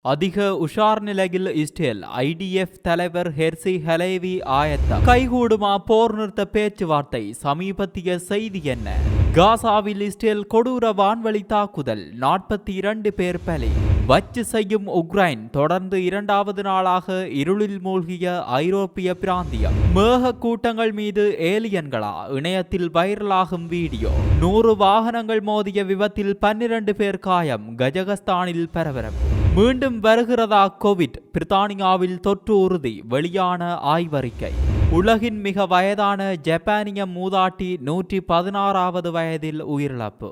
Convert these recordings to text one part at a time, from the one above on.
அதிக உஷார் நிலையில் இஸ்ரேல் ஐடிஎஃப் தலைவர் ஹெர்சி ஹலேவி ஆயத்தம். கைகூடுமா போர் நிறுத்த பேச்சுவார்த்தை சமீபத்திய செய்தி என்ன? காசாவில் இஸ்ரேல் கொடூர வான்வழி தாக்குதல் நாற்பத்தி இரண்டு பேர் பலி. வச்சு செய்யும் உக்ரைன் தொடர்ந்து இரண்டாவது நாளாக இருளில் மூழ்கிய ஐரோப்பிய பிராந்தியம். மேக கூட்டங்கள் மீது ஏலியன்களா? இணையத்தில் வைரலாகும் வீடியோ. நூறு வாகனங்கள் மோதிய விபத்தில் பன்னிரண்டு பேர் காயம் கஜகஸ்தானில் பரபரப்பு. மீண்டும் வருகிறதா கோவிட் பிரித்தானியாவில் தொற்று உறுதி வெளியான ஆய்வறிக்கை. உலகின் மிக வயதான ஜப்பானிய மூதாட்டி நூற்றி பதினாறாவது வயதில் உயிரிழப்பு.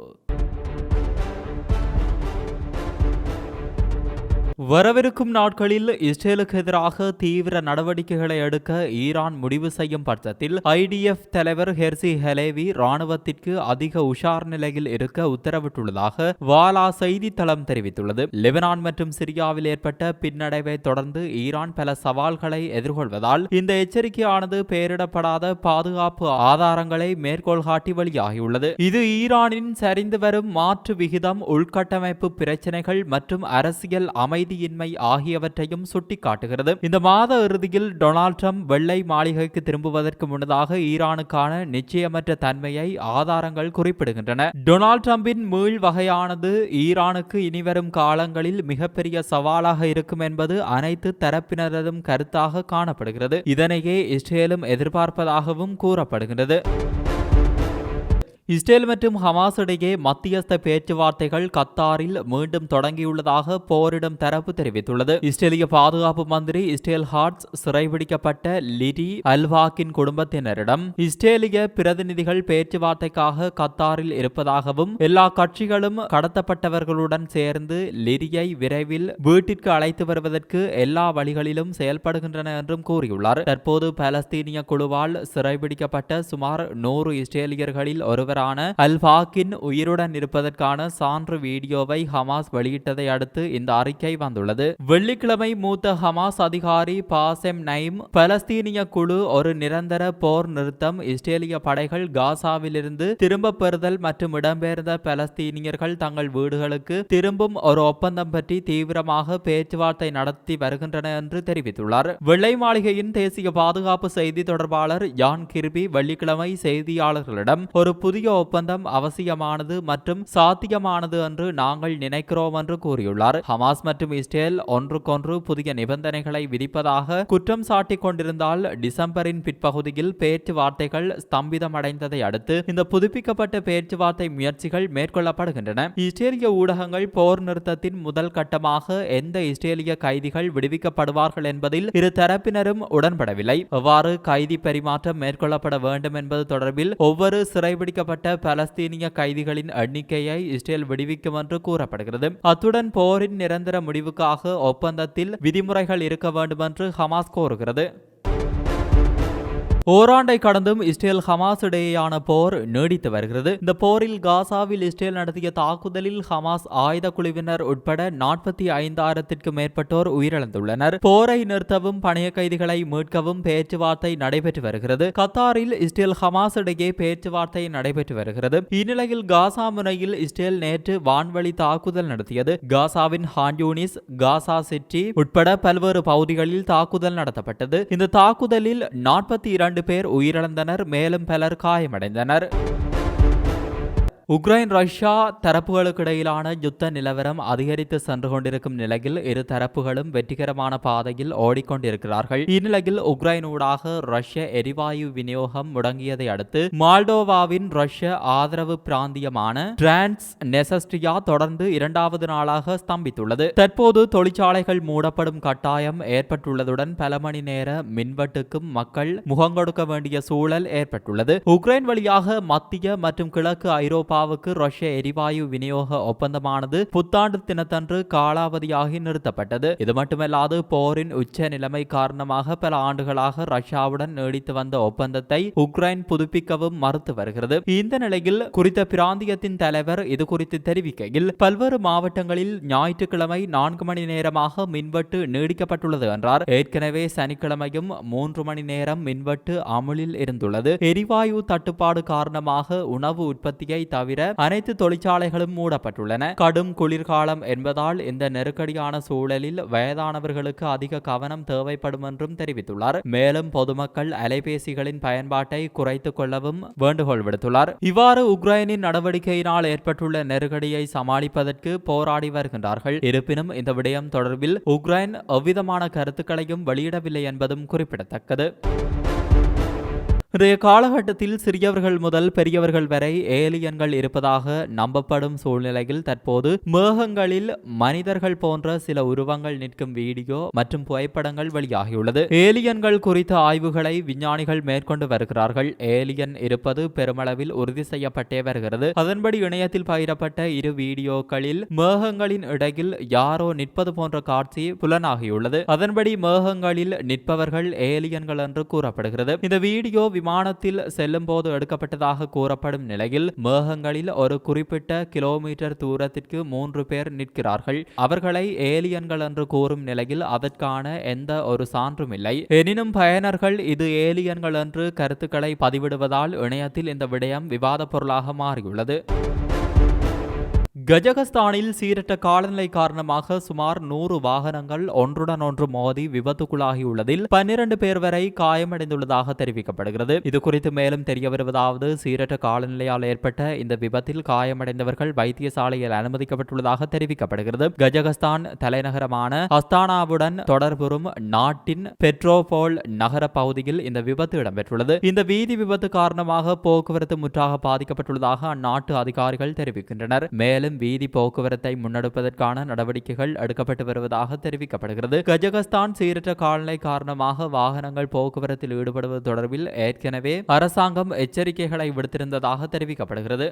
வரவிருக்கும் நாட்களில் இஸ்ரேலுக்கு எதிராக தீவிர நடவடிக்கைகளை எடுக்க ஈரான் முடிவு செய்யும் பட்சத்தில் ஐடிஎஃப் தலைவர் ஹெர்சி ஹெலேவி ராணுவத்திற்கு அதிக உஷார் நிலையில் இருக்க உத்தரவிட்டுள்ளதாக வாலா செய்தித்தளம் தெரிவித்துள்ளது. லெபனான் மற்றும் சிரியாவில் ஏற்பட்ட பின்னடைவை தொடர்ந்து ஈரான் பல சவால்களை எதிர்கொள்வதால் இந்த எச்சரிக்கையானது பெயரிடப்படாத பாதுகாப்பு ஆதாரங்களை மேற்கோள் காட்டி வெளியாகியுள்ளது. இது ஈரானின் சரிந்து வரும் மாற்று விகிதம் உள்கட்டமைப்பு பிரச்சினைகள் மற்றும் அரசியல் அமைதி அமைதியின்மை ஆகியவற்றையும் சுட்டிக்காட்டுகிறது. இந்த மாத இறுதியில் டொனால்ட் ட்ரம்ப் வெள்ளை மாளிகைக்கு திரும்புவதற்கு முன்னதாக ஈரானுக்கான நிச்சயமற்ற தன்மையை ஆதாரங்கள் குறிப்பிடுகின்றன. டொனால்ட் ட்ரம்பின் மீள் வகையானது ஈரானுக்கு இனிவரும் காலங்களில் மிகப்பெரிய சவாலாக இருக்கும் என்பது அனைத்து தரப்பினரதும் கருத்தாக காணப்படுகிறது. இதனையே இஸ்ரேலும் எதிர்பார்ப்பதாகவும் கூறப்படுகிறது இஸ்ரேல் மற்றும் ஹமாஸ் இடையே மத்தியஸ்த பேச்சுவார்த்தைகள் கத்தாரில் மீண்டும் தொடங்கியுள்ளதாக போரிடும் தரப்பு தெரிவித்துள்ளது. இஸ்ரேலிய பாதுகாப்பு மந்திரி இஸ்ரேல் ஹார்ட்ஸ் சிறைபிடிக்கப்பட்ட லிடி அல்வாக்கின் குடும்பத்தினரிடம் இஸ்ரேலிய பிரதிநிதிகள் பேச்சுவார்த்தைக்காக கத்தாரில் இருப்பதாகவும் எல்லா கட்சிகளும் கடத்தப்பட்டவர்களுடன் சேர்ந்து லிரியை விரைவில் வீட்டிற்கு அழைத்து வருவதற்கு எல்லா வழிகளிலும் செயல்படுகின்றன என்றும் கூறியுள்ளார். தற்போது பாலஸ்தீனிய குழுவால் சிறைபிடிக்கப்பட்ட சுமார் நூறு இஸ்ரேலியர்களில் ஒருவர் தலைவரான அல்பாக்கின் உயிருடன் இருப்பதற்கான சான்று வீடியோவை ஹமாஸ் வெளியிட்டதை அடுத்து இந்த அறிக்கை வந்துள்ளது. வெள்ளிக்கிழமை மூத்த ஹமாஸ் அதிகாரி பாசெம் நைம் பலஸ்தீனிய குழு ஒரு நிரந்தர போர் நிறுத்தம் இஸ்ரேலிய படைகள் காசாவிலிருந்து திரும்ப பெறுதல் மற்றும் இடம்பெயர்ந்த பலஸ்தீனியர்கள் தங்கள் வீடுகளுக்கு திரும்பும் ஒரு ஒப்பந்தம் பற்றி தீவிரமாக பேச்சுவார்த்தை நடத்தி வருகின்றன என்று தெரிவித்துள்ளார். வெள்ளை மாளிகையின் தேசிய பாதுகாப்பு செய்தி தொடர்பாளர் யான் கிர்பி வெள்ளிக்கிழமை செய்தியாளர்களிடம் ஒரு புதிய புதிய ஒப்பந்தம் அவசியமானது மற்றும் சாத்தியமானது என்று நாங்கள் நினைக்கிறோம் என்று கூறியுள்ளார். ஹமாஸ் மற்றும் இஸ்ரேல் ஒன்றுக்கொன்று புதிய நிபந்தனைகளை விதிப்பதாக குற்றம் சாட்டிக் கொண்டிருந்தால் டிசம்பரின் பிற்பகுதியில் பேச்சுவார்த்தைகள் ஸ்தம்பிதமடைந்ததை அடுத்து இந்த புதுப்பிக்கப்பட்ட பேச்சுவார்த்தை முயற்சிகள் மேற்கொள்ளப்படுகின்றன. இஸ்ரேலிய ஊடகங்கள் போர் நிறுத்தத்தின் முதல் கட்டமாக எந்த இஸ்ரேலிய கைதிகள் விடுவிக்கப்படுவார்கள் என்பதில் இரு தரப்பினரும் உடன்படவில்லை. எவ்வாறு கைதி பரிமாற்றம் மேற்கொள்ளப்பட வேண்டும் என்பது தொடர்பில் ஒவ்வொரு சிறைபிடிக்கப்பட்ட கொல்லப்பட்ட பலஸ்தீனிய கைதிகளின் எண்ணிக்கையை இஸ்ரேல் விடுவிக்கும் என்று கூறப்படுகிறது. அத்துடன் போரின் நிரந்தர முடிவுக்காக ஒப்பந்தத்தில் விதிமுறைகள் இருக்க வேண்டும் என்று ஹமாஸ் கோருகிறது ஓராண்டை கடந்தும் இஸ்ரேல் ஹமாஸ் இடையேயான போர் நீடித்து வருகிறது. இந்த போரில் காசாவில் இஸ்ரேல் நடத்திய தாக்குதலில் ஹமாஸ் ஆயுத குழுவினர் உட்பட நாற்பத்தி ஐந்தாயிரத்திற்கும் மேற்பட்டோர் உயிரிழந்துள்ளனர். போரை நிறுத்தவும் பணைய கைதிகளை மீட்கவும் பேச்சுவார்த்தை நடைபெற்று வருகிறது. கத்தாரில் இஸ்ரேல் ஹமாஸ் இடையே பேச்சுவார்த்தை நடைபெற்று வருகிறது. இந்நிலையில் காசா முனையில் இஸ்ரேல் நேற்று வான்வழி தாக்குதல் நடத்தியது. காசாவின் ஹான்யூனிஸ் காசா சிட்டி உட்பட பல்வேறு பகுதிகளில் தாக்குதல் நடத்தப்பட்டது. இந்த தாக்குதலில் நாற்பத்தி இரண்டு இரண்டு பேர் உயிரிழந்தனர் மேலும் பலர் காயமடைந்தனர். உக்ரைன் ரஷ்யா தரப்புகளுக்கு இடையிலான யுத்த நிலவரம் அதிகரித்து சென்று கொண்டிருக்கும் நிலையில் இரு தரப்புகளும் வெற்றிகரமான பாதையில் ஓடிக்கொண்டிருக்கிறார்கள். இந்நிலையில் உக்ரைன் ஊடாக ரஷ்ய எரிவாயு விநியோகம் முடங்கியதை அடுத்து மால்டோவாவின் ரஷ்ய ஆதரவு பிராந்தியமான டிரான்ஸ் நெசஸ்டியா தொடர்ந்து இரண்டாவது நாளாக ஸ்தம்பித்துள்ளது தற்போது தொழிற்சாலைகள் மூடப்படும் கட்டாயம் ஏற்பட்டுள்ளதுடன் பல மணி நேர மின்வெட்டுக்கும் மக்கள் முகங்கொடுக்க வேண்டிய சூழல் ஏற்பட்டுள்ளது உக்ரைன் வழியாக மத்திய மற்றும் கிழக்கு ஐரோப்பா ஐரோப்பாவுக்கு ரஷ்ய எரிவாயு விநியோக ஒப்பந்தமானது புத்தாண்டு தினத்தன்று காலாவதியாகி நிறுத்தப்பட்டது. இது மட்டுமல்லாது போரின் உச்ச நிலைமை காரணமாக பல ஆண்டுகளாக ரஷ்யாவுடன் நீடித்து வந்த ஒப்பந்தத்தை உக்ரைன் புதுப்பிக்கவும் மறுத்து வருகிறது. இந்த நிலையில் குறித்த பிராந்தியத்தின் தலைவர் இது குறித்து தெரிவிக்கையில் பல்வேறு மாவட்டங்களில் ஞாயிற்றுக்கிழமை நான்கு மணி நேரமாக மின்வெட்டு நீடிக்கப்பட்டுள்ளது என்றார். ஏற்கனவே சனிக்கிழமையும் மூன்று மணி நேரம் மின்வெட்டு அமுலில் இருந்துள்ளது. எரிவாயு தட்டுப்பாடு காரணமாக உணவு உற்பத்தியை தவிர தவிர அனைத்து தொழிற்சாலைகளும் மூடப்பட்டுள்ளன. கடும் குளிர்காலம் என்பதால் இந்த நெருக்கடியான சூழலில் வயதானவர்களுக்கு அதிக கவனம் தேவைப்படும் என்றும் தெரிவித்துள்ளார். மேலும் பொதுமக்கள் அலைபேசிகளின் பயன்பாட்டை குறைத்துக் கொள்ளவும் வேண்டுகோள் விடுத்துள்ளார். இவ்வாறு உக்ரைனின் நடவடிக்கையினால் ஏற்பட்டுள்ள நெருக்கடியை சமாளிப்பதற்கு போராடி வருகின்றார்கள். இருப்பினும் இந்த விடயம் தொடர்பில் உக்ரைன் எவ்விதமான கருத்துக்களையும் வெளியிடவில்லை என்பதும் குறிப்பிடத்தக்கது. இன்றைய காலகட்டத்தில் சிறியவர்கள் முதல் பெரியவர்கள் வரை ஏலியன்கள் இருப்பதாக நம்பப்படும் சூழ்நிலையில் தற்போது மேகங்களில் மனிதர்கள் போன்ற சில உருவங்கள் நிற்கும் வீடியோ மற்றும் புகைப்படங்கள் வெளியாகியுள்ளது. ஏலியன்கள் குறித்த ஆய்வுகளை விஞ்ஞானிகள் மேற்கொண்டு வருகிறார்கள். ஏலியன் இருப்பது பெருமளவில் உறுதி செய்யப்பட்டே வருகிறது. அதன்படி இணையத்தில் பகிரப்பட்ட இரு வீடியோக்களில் மேகங்களின் இடையில் யாரோ நிற்பது போன்ற காட்சி புலனாகியுள்ளது. அதன்படி மேகங்களில் நிற்பவர்கள் ஏலியன்கள் என்று கூறப்படுகிறது. இந்த வீடியோ விமானத்தில் செல்லும் போது எடுக்கப்பட்டதாக கூறப்படும் நிலையில் மேகங்களில் ஒரு குறிப்பிட்ட கிலோமீட்டர் தூரத்திற்கு மூன்று பேர் நிற்கிறார்கள். அவர்களை ஏலியன்கள் என்று கூறும் நிலையில் அதற்கான எந்த ஒரு சான்றும் இல்லை. எனினும் பயனர்கள் இது ஏலியன்கள் என்று கருத்துக்களை பதிவிடுவதால் இணையத்தில் இந்த விடயம் விவாத பொருளாக மாறியுள்ளது. கஜகஸ்தானில் சீரற்ற காலநிலை காரணமாக சுமார் நூறு வாகனங்கள் ஒன்றுடன் ஒன்று மோதி விபத்துக்குள்ளாகியுள்ளதில் பன்னிரண்டு பேர் வரை காயமடைந்துள்ளதாக தெரிவிக்கப்படுகிறது. இது குறித்து மேலும் தெரிய வருவதாவது சீரற்ற காலநிலையால் ஏற்பட்ட இந்த விபத்தில் காயமடைந்தவர்கள் வைத்தியசாலையில் அனுமதிக்கப்பட்டுள்ளதாக தெரிவிக்கப்படுகிறது. கஜகஸ்தான் தலைநகரமான அஸ்தானாவுடன் தொடர்புறும் நாட்டின் பெட்ரோபோல் நகர பகுதியில் இந்த விபத்து இடம்பெற்றுள்ளது. இந்த வீதி விபத்து காரணமாக போக்குவரத்து முற்றாக பாதிக்கப்பட்டுள்ளதாக அந்நாட்டு அதிகாரிகள் தெரிவிக்கின்றனர். மேலும் வீதி போக்குவரத்தை முன்னெடுப்பதற்கான நடவடிக்கைகள் எடுக்கப்பட்டு வருவதாக தெரிவிக்கப்படுகிறது. கஜகஸ்தான் சீரற்ற காலநிலை காரணமாக வாகனங்கள் போக்குவரத்தில் ஈடுபடுவது தொடர்பில் ஏற்கனவே அரசாங்கம் எச்சரிக்கைகளை விடுத்திருந்ததாக தெரிவிக்கப்படுகிறது.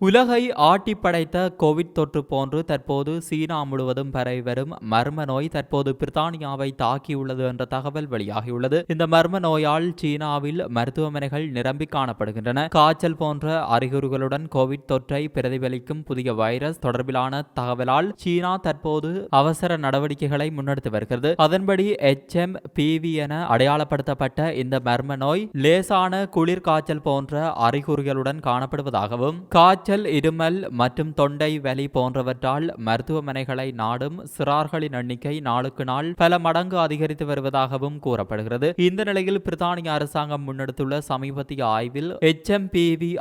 உலகை ஆட்டி படைத்த கோவிட் தொற்று போன்று தற்போது சீனா முழுவதும் பரவி வரும் மர்ம நோய் தற்போது பிரித்தானியாவை தாக்கியுள்ளது என்ற தகவல் வெளியாகியுள்ளது. இந்த மர்ம நோயால் சீனாவில் மருத்துவமனைகள் நிரம்பி காணப்படுகின்றன. காய்ச்சல் போன்ற அறிகுறிகளுடன் கோவிட் தொற்றை பிரதிபலிக்கும் புதிய வைரஸ் தொடர்பிலான தகவலால் சீனா தற்போது அவசர நடவடிக்கைகளை முன்னெடுத்து வருகிறது. அதன்படி எச் எம் பிவி என அடையாளப்படுத்தப்பட்ட இந்த மர்ம நோய் லேசான குளிர் காய்ச்சல் போன்ற அறிகுறிகளுடன் காணப்படுவதாகவும் காய்ச்சல் காய்ச்சல் இருமல் மற்றும் தொண்டை வலி போன்றவற்றால் மருத்துவமனைகளை நாடும் சிறார்களின் எண்ணிக்கை நாளுக்கு நாள் பல மடங்கு அதிகரித்து வருவதாகவும் கூறப்படுகிறது. இந்த நிலையில் பிரித்தானிய அரசாங்கம் முன்னெடுத்துள்ள சமீபத்திய ஆய்வில் எச்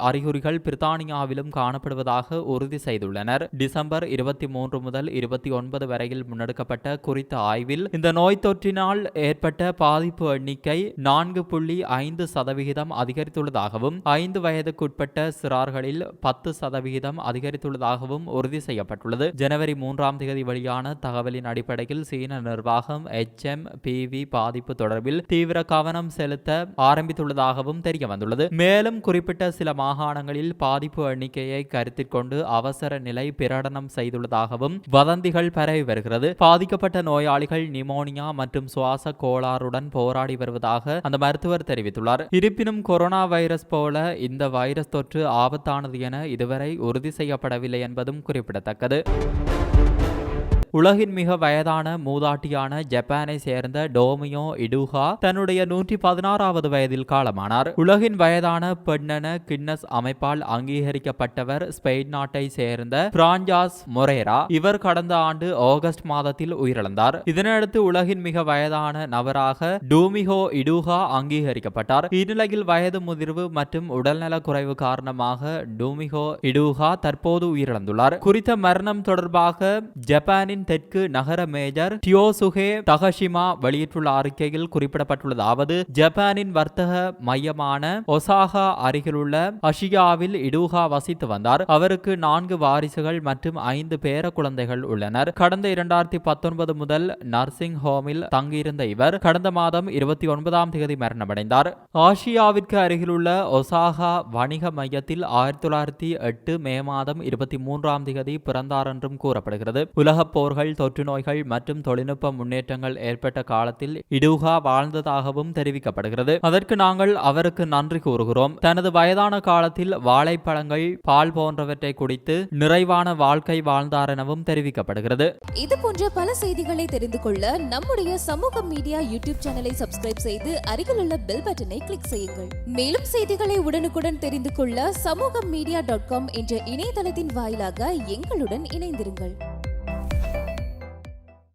அறிகுறிகள் பிரித்தானியாவிலும் காணப்படுவதாக உறுதி செய்துள்ளனர். டிசம்பர் இருபத்தி மூன்று முதல் இருபத்தி ஒன்பது வரையில் முன்னெடுக்கப்பட்ட குறித்த ஆய்வில் இந்த நோய் தொற்றினால் ஏற்பட்ட பாதிப்பு எண்ணிக்கை நான்கு புள்ளி ஐந்து சதவிகிதம் அதிகரித்துள்ளதாகவும் ஐந்து வயதுக்குட்பட்ட சிறார்களில் பத்து சதவிகிதம் அதிகரித்துள்ளதாகவும் உறுதி செய்யப்பட்டுள்ளது. ஜனவரி மூன்றாம் தேதி வெளியான தகவலின் அடிப்படையில் சீன நிர்வாகம் எச் எம் பிவி பாதிப்பு தொடர்பில் தீவிர கவனம் செலுத்த ஆரம்பித்துள்ளதாகவும் தெரிய வந்துள்ளது மேலும் குறிப்பிட்ட சில மாகாணங்களில் பாதிப்பு எண்ணிக்கையை கருத்தில் கொண்டு அவசர நிலை பிரகடனம் செய்துள்ளதாகவும் வதந்திகள் பரவி வருகிறது. பாதிக்கப்பட்ட நோயாளிகள் நிமோனியா மற்றும் சுவாச கோளாறுடன் போராடி வருவதாக அந்த மருத்துவர் தெரிவித்துள்ளார். இருப்பினும் கொரோனா வைரஸ் போல இந்த வைரஸ் தொற்று ஆபத்தானது என இது இதுவரை உறுதி செய்யப்படவில்லை என்பதும் குறிப்பிடத்தக்கது உலகின் மிக வயதான மூதாட்டியான ஜப்பானை சேர்ந்த டோமியோ இடுஹா தன்னுடைய நூற்றி பதினாறாவது வயதில் காலமானார். உலகின் வயதான பெண்ணென கின்னஸ் அமைப்பால் அங்கீகரிக்கப்பட்டவர் ஸ்பெயின் நாட்டை சேர்ந்த பிராஞ்சாஸ் மொரேரா இவர் கடந்த ஆண்டு ஆகஸ்ட் மாதத்தில் உயிரிழந்தார். இதனையடுத்து உலகின் மிக வயதான நபராக டூமிஹோ இடுஹா அங்கீகரிக்கப்பட்டார். இந்நிலையில் வயது முதிர்வு மற்றும் உடல்நல குறைவு காரணமாக டூமிஹோ இடுஹா தற்போது உயிரிழந்துள்ளார். குறித்த மரணம் தொடர்பாக ஜப்பானின் தெற்கு நகர மேஜர் டியோசுகே தகஷிமா வெளியிட்டுள்ள அறிக்கையில் குறிப்பிடப்பட்டுள்ளதாவது ஜப்பானின் வர்த்தக மையமான ஒசாகா அருகிலுள்ள அஷியாவில் இடூகா வசித்து வந்தார். அவருக்கு நான்கு வாரிசுகள் மற்றும் ஐந்து பேர குழந்தைகள் உள்ளனர். கடந்த இரண்டாயிரத்தி பத்தொன்பது முதல் நர்சிங் ஹோமில் தங்கியிருந்த இவர் கடந்த மாதம் இருபத்தி ஒன்பதாம் தேதி மரணமடைந்தார். ஆசியாவிற்கு அருகிலுள்ள ஒசாகா வணிக மையத்தில் ஆயிரத்தி தொள்ளாயிரத்தி எட்டு மே மாதம் இருபத்தி மூன்றாம் தேதி பிறந்தார் என்றும் கூறப்படுகிறது. உலக போர் போர்கள் தொற்று நோய்கள் மற்றும் தொழில்நுட்ப முன்னேற்றங்கள் ஏற்பட்ட காலத்தில் இடூகா வாழ்ந்ததாகவும் தெரிவிக்கப்படுகிறது. அதற்கு நாங்கள் அவருக்கு நன்றி கூறுகிறோம். தனது வயதான காலத்தில் வாழைப்பழங்கள் பால் போன்றவற்றை குடித்து நிறைவான வாழ்க்கை வாழ்ந்தார் எனவும் தெரிவிக்கப்படுகிறது. இது போன்ற பல செய்திகளை தெரிந்து கொள்ள நம்முடைய சமூக மீடியா யூடியூப் சேனலை சப்ஸ்கிரைப் செய்து அருகிலுள்ள பெல் பட்டனை கிளிக் செய்யுங்கள். மேலும் செய்திகளை உடனுக்குடன் தெரிந்து கொள்ள சமூக மீடியா டாட் காம் என்ற இணையதளத்தின் வாயிலாக எங்களுடன் இணைந்திருங்கள்.